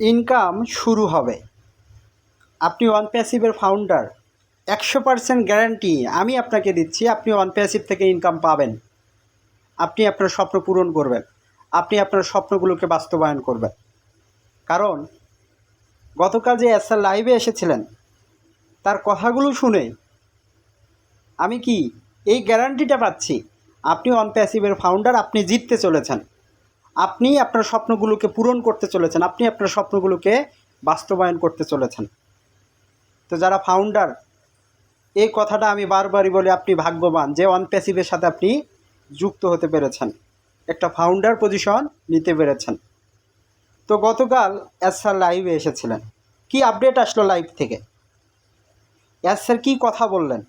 Income শুরু হবে। আপনি ওয়ান প্যাসিভের ফাউন্ডার একশো পার্সেন্ট গ্যারান্টি আমি আপনাকে দিচ্ছি, আপনি ওয়ান প্যাসিভ থেকে ইনকাম পাবেন। আপনি আপনার স্বপ্ন পূরণ করবেন, আপনি আপনার স্বপ্নগুলোকে বাস্তবায়ন করবেন। কারণ, গতকাল যে এস লাইভে এসেছিলেন, তার কথাগুলো শুনে আমি কি এই গ্যারান্টিটা পাচ্ছি? আপনি ওয়ান প্যাসিভের ফাউন্ডার আপনি জিততে চলেছেন। আপনি আপনার স্বপ্নগুলোকে পূরণ করতে চলেছেন, আপনি আপনার স্বপ্নগুলোকে বাস্তবায়ন করতে চলেছেন। তো যারা ফাউন্ডার এই কথাটা আমি বারবারই বলি, আপনি ভাগ্যবান যে ওয়ান প্যাসিভের সাথে আপনি যুক্ত হতে পেরেছেন। একটা ফাউন্ডার পজিশন নিতে পেরেছেন। তো গতকাল এস স্যার লাইভে এসেছিলেন। কি আপডেট আসলো লাইভ থেকে? এস স্যার কী কথা বললেন?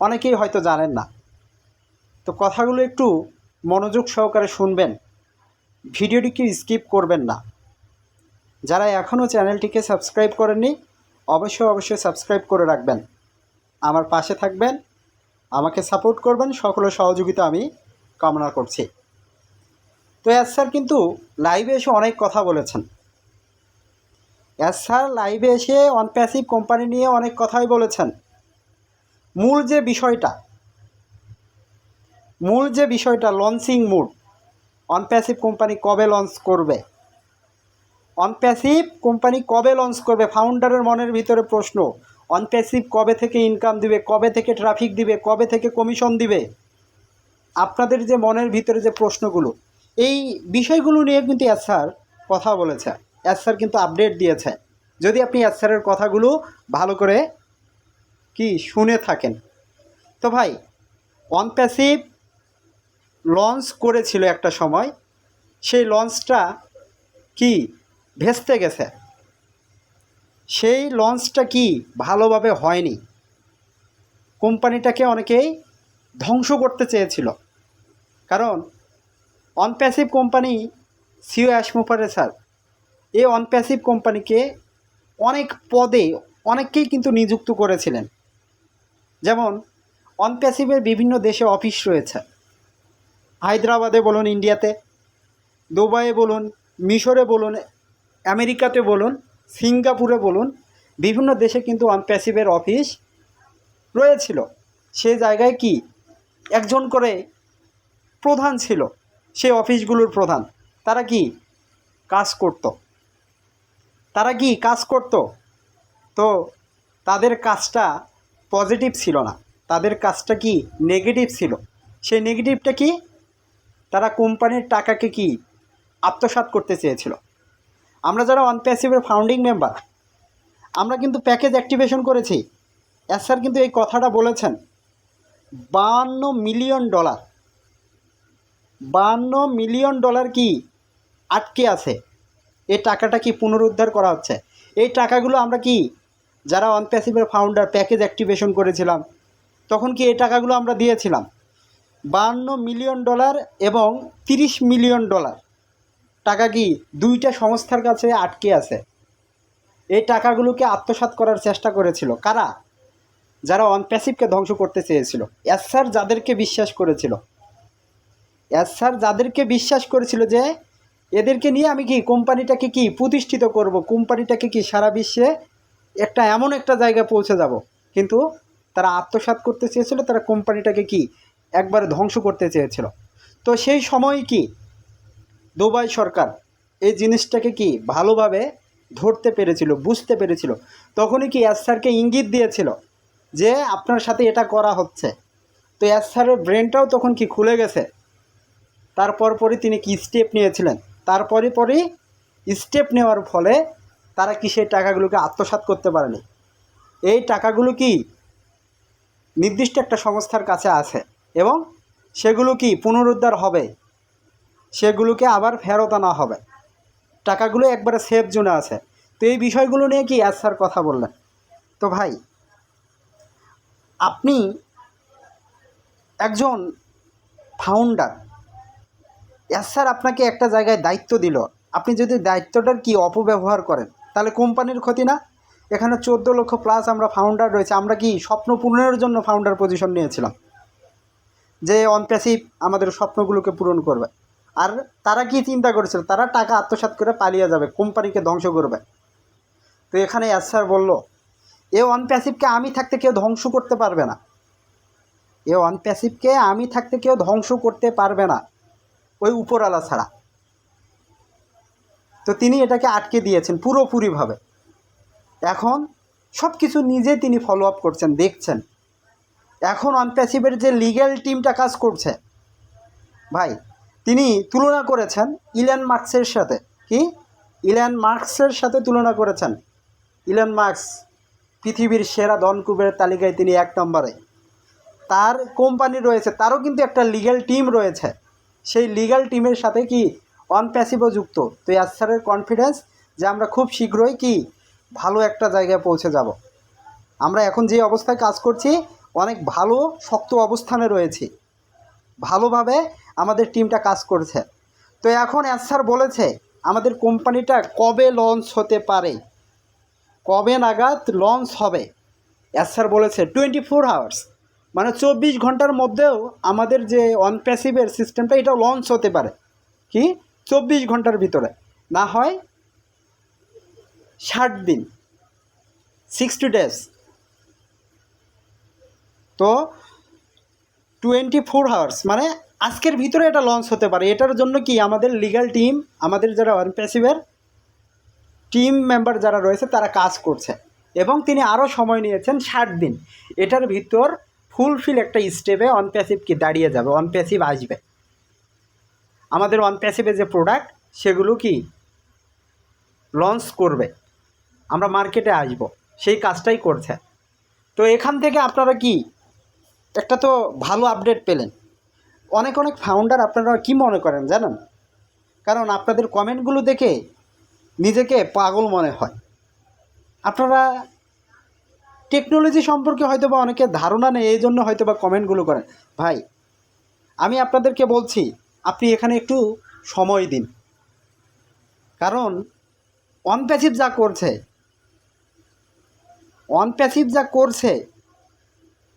অনেকেই হয়তো জানেন না। তো কথাগুলো একটু মনোযোগ সহকারে শুনবেন। ভিডিওটিকে স্কিপ করবেন না। যারা এখনও চ্যানেলটিকে সাবস্ক্রাইব করেননি, অবশ্যই অবশ্যই সাবস্ক্রাইব করে রাখবেন। আমার পাশে থাকবেন, আমাকে সাপোর্ট করবেন সকলের সহযোগিতা আমি কামনা করছি। তো এস স্যার কিন্তু লাইভে এসে অনেক কথা বলেছেন। এস স্যার লাইভে এসে অনপ্যাসিভ কোম্পানি নিয়ে অনেক কথাই বলেছেন। মূল যে বিষয়টা, মূল যে বিষয়টা লঞ্চিং মুড অনপ্যাসিভ কোম্পানি কবে লঞ্চ করবে? অনপ্যাসিভ কোম্পানি কবে লঞ্চ করবে? ফাউন্ডারের মনের ভিতরে প্রশ্ন। অনপ্যাসিভ কবে থেকে ইনকাম দিবে? কবে থেকে ট্রাফিক দিবে? কবে থেকে কমিশন দিবে? আপনাদের যে মনের ভিতরে যে প্রশ্নগুলো, এই বিষয়গুলো নিয়ে কিন্তু এস স্যার কথা বলেছে। এস স্যার কিন্তু আপডেট দিয়েছে। যদি আপনি এস স্যারের কথাগুলো ভালো করে কি শুনে থাকেন। তো ভাই অনপ্যাসিভ লঞ্চ করেছিল একটা সময়, সেই লঞ্চটা কি? ভেস্তে গেছে। সেই লঞ্চটা কি? ভালোভাবে হয়নি। কোম্পানিটাকে অনেকেই ধ্বংস করতে চেয়েছিল। কারণ OnPassive company CEO Ash Mufareh sir এই অনপ্যাসিভ কোম্পানিকে অনেক পদে অনেককেই কিন্তু নিযুক্ত করেছিলেন। যেমন অনপ্যাসিভের বিভিন্ন দেশে অফিস রয়েছে। হায়দ্রাবাদে বলুন, ইন্ডিয়াতে, দুবাইয়ে বলুন, মিশরে বলুন, আমেরিকাতে বলুন, সিঙ্গাপুরে বলুন, বিভিন্ন দেশে কিন্তু অনপ্যাসিভের অফিস রয়েছিল। সে জায়গায় কি? একজন করে প্রধান ছিল। সে অফিসগুলোর প্রধান। তারা কি? কাজ করত। তারা কি কাজ করত? তো তাদের কাজটা পজিটিভ ছিল না। তাদের কাজটা কি নেগেটিভ ছিল? সেই নেগেটিভটা কি? তারা কোম্পানির টাকাকে কি আত্মসাৎ করতে চেয়েছিল? আমরা যারা অনপ্যাসিভের ফাউন্ডিং মেম্বার আমরা কিন্তু প্যাকেজ অ্যাক্টিভেশন করেছি। এস স্যার কিন্তু এই কথাটা বলেছেন। বাহান্ন মিলিয়ন ডলার বাহান্ন মিলিয়ন ডলার কি আটকে আছে? এই টাকাটা কি পুনরুদ্ধার করা হচ্ছে? এই টাকাগুলো আমরা কি যারা অনপ্যাসিভের ফাউন্ডার প্যাকেজ অ্যাক্টিভেশন করেছিলাম, তখন কি এই টাকাগুলো আমরা দিয়েছিলাম? বাহান্ন মিলিয়ন ডলার এবং তিরিশ মিলিয়ন ডলার। টাকা কি দুইটা সংস্থার কাছে আটকে আছে? এই টাকাগুলোকে আত্মসাৎ করার চেষ্টা করেছিল। কারা? যারা অনপ্যাসিভকে ধ্বংস করতে চেয়েছিল। স্যার যাদেরকে বিশ্বাস করেছিল। স্যার যাদেরকে বিশ্বাস করেছিল যে এদেরকে নিয়ে আমি কি কোম্পানিটাকে কি প্রতিষ্ঠিত করব, কোম্পানিটাকে কি সারা বিশ্বে একটা এমন একটা জায়গায় পৌঁছে যাব? কিন্তু তারা আত্মসাৎ করতে চেয়েছিল, তারা কোম্পানিটাকে কি একবার ধ্বংস করতে চেয়েছিল। তো সেই সময় কি দুবাই সরকার এই জিনিসটাকে কি ভালোভাবে ধরতে পেরেছিল, বুঝতে পেরেছিল? তখনই কি স্যারকে ইঙ্গিত দিয়েছিল যে আপনার সাথে এটা করা হচ্ছে। তো স্যারের ব্রেনটাও তখন কি খুলে গেছে। তারপর পরই তিনি কি স্টেপ নিয়েছিলেন? তারপরে পরই স্টেপ নেওয়ার ফলে তারা কি সেই টাকাগুলোকে আত্মসাৎ করতে পারেনি? এই টাকাগুলো কি নির্দিষ্ট একটা সংস্থার কাছে আছে? এবং সেগুলো কি পুনরুদ্ধার হবে? সেগুলোকে আবার ফেরত আনা হবে। টাকাগুলো একবারে সেফ জোনে আছে। তো এই বিষয়গুলো নিয়ে কি এস স্যার কথা বললেন? তো ভাই, আপনি একজন ফাউন্ডার এস স্যার আপনাকে একটা জায়গায় দায়িত্ব দিল। আপনি যদি দায়িত্বটার কি অপব্যবহার করেন, তাহলে কোম্পানির ক্ষতি না? এখানে চোদ্দ লক্ষ প্লাস আমরা ফাউন্ডার রয়েছে। আমরা কি স্বপ্ন পূরণের জন্য ফাউন্ডার পজিশন নিয়েছিলাম? যে অনপ্যাসিভ আমাদের স্বপ্নগুলোকে পূরণ করবে। আর তারা কি চিন্তা করেছিল? তারা টাকা আত্মসাৎ করে পালিয়ে যাবে কোম্পানিকে ধ্বংস করবে। তো এখানে এস স্যার বলল, এ ওয়ান প্যাসিভকে আমি থাকতে কেউ ধ্বংস করতে পারবে না। এ ওয়ান প্যাসিভকে আমি থাকতে কেউ ধ্বংস করতে পারবে না, ওই উপরওয়ালা ছাড়া। তো তিনি এটাকে আটকে দিয়েছেন পুরোপুরিভাবে। এখন সব কিছু নিজে তিনি ফলো আপ করছেন, দেখছেন। এখন অনপ্যাসিভের যে লিগ্যাল টিমটা কাজ করছে, ভাই, তিনি তুলনা করেছেন ইলেন মার্কসের সাথে। কি? ইলেন মার্কসের সাথে তুলনা করেছেন। ইলেন মার্কস পৃথিবীর সেরা ধনকুবের তালিকায় তিনি এক নম্বরে। তার কোম্পানি রয়েছে, তারও কিন্তু একটা লিগ্যাল টিম রয়েছে। সেই লিগ্যাল টিমের সাথে কি অনপ্যাসিভও যুক্ত? তো স্যারের কনফিডেন্স যে আমরা খুব শীঘ্রই কি ভালো একটা জায়গায় পৌঁছে যাব। আমরা এখন যে অবস্থায় কাজ করছি অনেক ভালো, শক্ত অবস্থানে রয়েছি। ভালোভাবে আমাদের টিমটা কাজ করছে। তো এখন স্যার বলেছে, আমাদের কোম্পানিটা কবে লঞ্চ হতে পারে? কবে নাগাদ লঞ্চ হবে? স্যার বলেছে টোয়েন্টি ফোর আওয়ার্স মানে চব্বিশ ঘণ্টার মধ্যেও আমাদের যে অনপ্যাসিভের সিস্টেমটা এটা লঞ্চ হতে পারে। কি? চব্বিশ ঘণ্টার ভিতরে। না হয় ষাট দিন। সিক্সটি ডেজ তো টোয়েন্টি ফোর আওয়ার্স মানে আজকের ভিতরে এটা লঞ্চ হতে পারে। এটার জন্য কি আমাদের লিগ্যাল টিম আমাদের যারা অনপ্যাসিভের টিম মেম্বার যারা রয়েছে, তারা কাজ করছে। এবং তিনি আরও সময় নিয়েছেন ষাট দিন। এটার ভিতর ফুলফিল একটা স্টেপে অনপ্যাসিভ কি দাঁড়িয়ে যাবে অনপ্যাসিভ আসবে। আমাদের অনপ্যাসিভে যে প্রোডাক্ট সেগুলো কি? লঞ্চ করবে। আমরা মার্কেটে আসব। সেই কাজটাই করছে। তো এখান থেকে আপনারা কি একটা তো ভালো আপডেট পেলেন। অনেক অনেক ফাউন্ডার আপনারা কি মনে করেন জানেন? কারণ আপনাদের কমেন্টগুলো দেখে নিজেকে পাগল মনে হয়। আপনারা টেকনোলজি সম্পর্কে হয়তো বা অনেকের ধারণা নেই এই জন্য হয়তো বা কমেন্টগুলো করেন। ভাই, আমি আপনাদেরকে বলছি, আপনি এখানে একটু সময় দিন। কারণ অনপ্যাসিভ যা করছে অনপ্যাসিভ যা করছে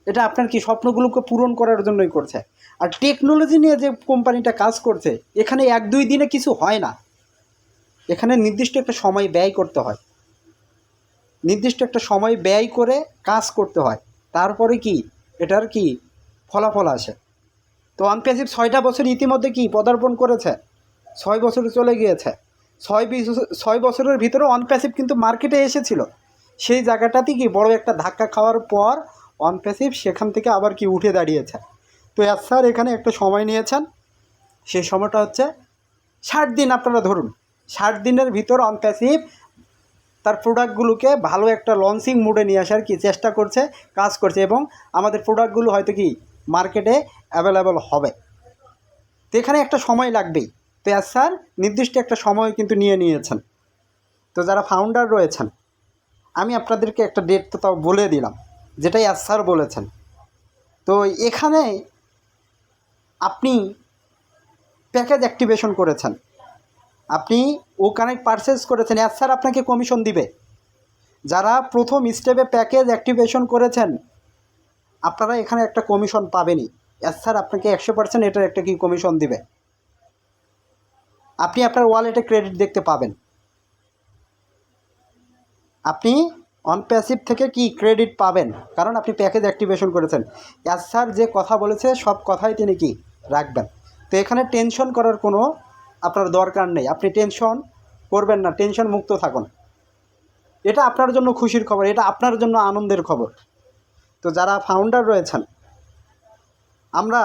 এটা আপনার কি স্বপ্নগুলোকে পূরণ করার জন্যই করছে। আর টেকনোলজি নিয়ে যে কোম্পানিটা কাজ করছে, এখানে এক দুই দিনে কিছু হয় না। এখানে নির্দিষ্ট একটা সময় ব্যয় করতে হয়। নির্দিষ্ট একটা সময় ব্যয় করে কাজ করতে হয়। তারপরে কি, এটার কি ফলাফল আসে? তো অনপ্যাসিভ ছয়টা বছর ইতিমধ্যে কি পদার্পণ করেছে? ছয় বছর চলে গিয়েছে। ছয় বিশ ছয় বছরের ভিতরে অনপ্যাসিভ কিন্তু মার্কেটে এসেছিল। সেই জায়গাটাতে কি বড় একটা ধাক্কা খাওয়ার পর অনপ্যাসিভ সেখান থেকে আবার কি উঠে দাঁড়িয়েছে তো এস স্যার এখানে একটা সময় নিয়েছেন। সেই সময়টা হচ্ছে ষাট দিন, আপনারা ধরুন। ষাট দিনের ভিতর অনপ্যাসিভ তার প্রোডাক্টগুলোকে ভালো একটা লঞ্চিং মুডে নিয়ে আসার কি চেষ্টা করছে, কাজ করছে এবং আমাদের প্রোডাক্টগুলো হয়তো কি মার্কেটে অ্যাভেলেবল হবে। তো এখানে একটা সময় লাগবেই। তো এস স্যার নির্দিষ্ট একটা সময় কিন্তু নিয়ে নিয়েছেন। তো যারা ফাউন্ডার রয়েছেন, আমি আপনাদেরকে একটা ডেট তো তাও বলে দিলাম। যেটাই স্যার বলেছেন। তো এখানে আপনি প্যাকেজ অ্যাক্টিভেশন করেছেন। আপনি ও কানেক্ট পারচেস করেছেন। স্যার আপনাকে কমিশন দিবে। যারা প্রথম স্টেপে প্যাকেজ অ্যাক্টিভেশন করেছেন, আপনারা এখানে একটা কমিশন পাবেনই। স্যার আপনাকে একশো পার্সেন্ট এটার একটা কি কমিশন দিবে? আপনি আপনার ওয়ালেটে ক্রেডিট দেখতে পাবেন। আপনি অনপ্যাসিভ থেকে কি ক্রেডিট পাবেন? কারণ আপনি প্যাকেজ অ্যাক্টিভেশন করেছেন। এস স্যার যে কথা বলেছে, সব কথাই তিনি কি রাখবেন? তো এখানে টেনশন করার কোনো আপনার দরকার নেই। আপনি টেনশন করবেন না টেনশন মুক্ত থাকুন। এটা আপনার জন্য খুশির খবর, এটা আপনার জন্য আনন্দের খবর। তো যারা ফাউন্ডার রয়েছেন, আমরা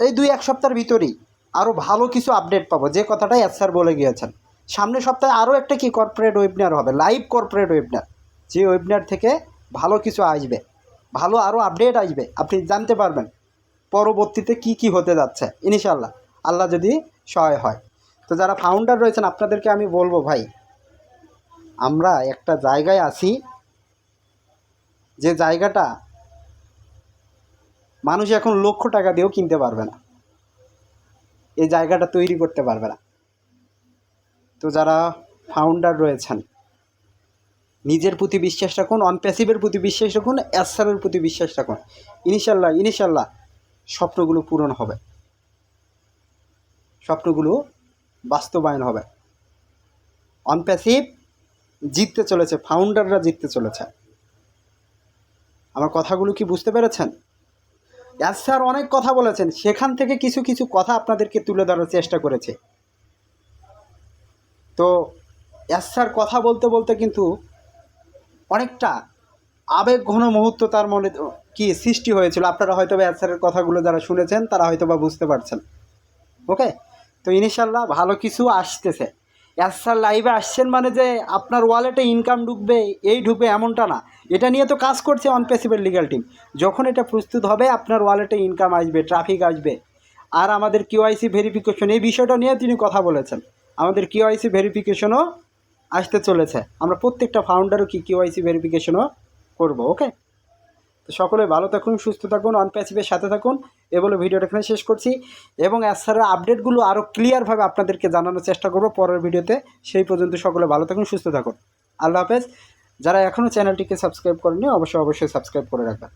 এই দুই, এক সপ্তাহের ভিতরেই আরও ভালো কিছু আপডেট পাবো। যে কথাটাই এস স্যার বলে গিয়েছেন। সামনের সপ্তাহে আরও একটা কি কর্পোরেট ওয়েবিনার হবে? লাইভ কর্পোরেট ওয়েবিনার যে ওয়েবিনার থেকে ভালো কিছু আসবে, ভালো আরও আপডেট আসবে, আপনি জানতে পারবেন পরবর্তীতে কি কি হতে যাচ্ছে ইনশাল্লাহ আল্লাহ যদি সহায় হয়। তো যারা ফাউন্ডার রয়েছেন, আপনাদেরকে আমি বলব ভাই, আমরা একটা জায়গায় আছি, যে জায়গাটা মানুষ এখন লক্ষ টাকা দিয়েও কিনতে পারবে না। এই জায়গাটা তৈরি করতে পারবে না। তো যারা ফাউন্ডার রয়েছেন নিজের প্রতি বিশ্বাস রাখুন অনপ্যাসিভের প্রতি বিশ্বাস রাখুন অ্যাসারের প্রতি বিশ্বাস রাখুন। ইনশাল্লাহ ইনশাল্লাহ স্বপ্নগুলো পূরণ হবে। স্বপ্নগুলো বাস্তবায়ন হবে। অনপ্যাসিভ জিততে চলেছে ফাউন্ডাররা জিততে চলেছে। আমার কথাগুলো কি বুঝতে পেরেছেন? ইয়াস স্যার অনেক কথা বলেছেন, সেখান থেকে কিছু কিছু কথা আপনাদেরকে তুলে ধরার চেষ্টা করেছে। তো ইয়াস স্যার কথা বলতে বলতে কিন্তু অনেকটা আবেগ ঘন মুহূর্ত তার মনে কি সৃষ্টি হয়েছিল? আপনারা হয়তো বা স্যারের কথাগুলো যারা শুনেছেন, তারা হয়তো বা বুঝতে পারছেন। ওকে তো ইনশাল্লাহ ভালো কিছু আসতেছে। স্যার লাইভে আসছেন মানে যে আপনার ওয়ালেটে ইনকাম ঢুকবে, এই ঢুকবে এমনটা না। এটা নিয়ে তো কাজ করছে অনপেসিবল লিগাল টিম যখন এটা প্রস্তুত হবে, আপনার ওয়ালেটে ইনকাম আসবে ট্রাফিক আসবে। আর আমাদের কিউআইসি ভেরিফিকেশন এই বিষয়টা নিয়ে তিনি কথা বলেছেন। আমাদের কিউআইসি ভেরিফিকেশনও আসতে চলেছে। আমরা প্রত্যেকটা ফাউন্ডারও কি কিউআইসি ভেরিফিকেশনও করব ওকে তো সকলে ভালো থাকুন, সুস্থ থাকুন অনপ্যাসিভের সাথে থাকুন। এ বলে ভিডিওটা এখানে শেষ করছি। এবং এছাড়া আপডেটগুলো আরও ক্লিয়ারভাবে আপনাদেরকে জানানোর চেষ্টা করব পরের ভিডিওতে। সেই পর্যন্ত সকলে ভালো থাকুন, সুস্থ থাকুন। আল্লাহ হাফেজ। যারা এখনও চ্যানেলটিকে সাবস্ক্রাইব করেনি অবশ্যই অবশ্যই সাবস্ক্রাইব করে রাখবেন।